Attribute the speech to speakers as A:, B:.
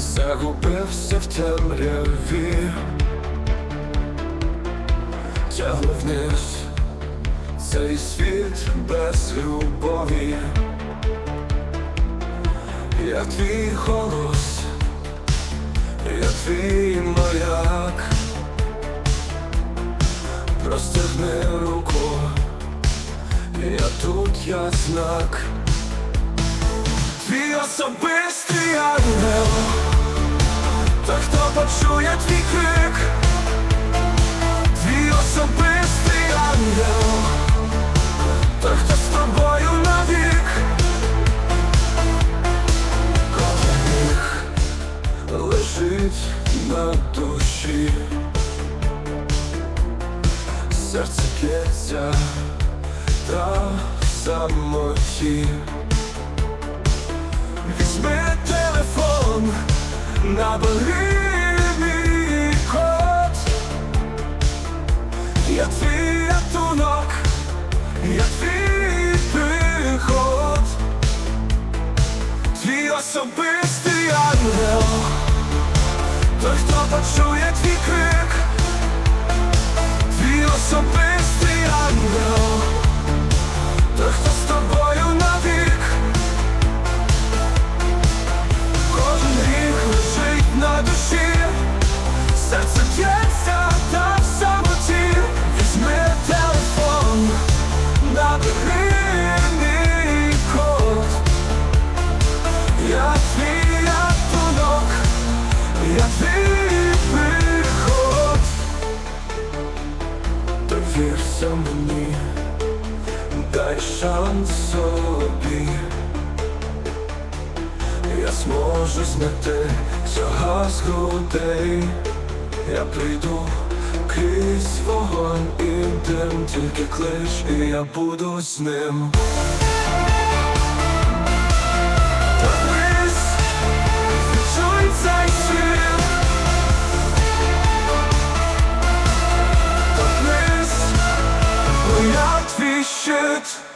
A: загубився в темряві, тягли вниз цей світ без любові, я твій голос, я твій маяк, простягни руку, я тут, я знак. Твій особистий ангел, та хто почує твій крик, твій особистий ангел, та хто з тобою навік, кожен гріх лежить на душі, серце п'ється та самоті. Візьми телефон, набери мій Я твій рятунок, я твій приход. Твій особистий ангел. Той, хто почує шанс собі, я зможу знайти цього з грудей, я прийду крізь вогонь і дим, тільки клич, і я буду з ним. shit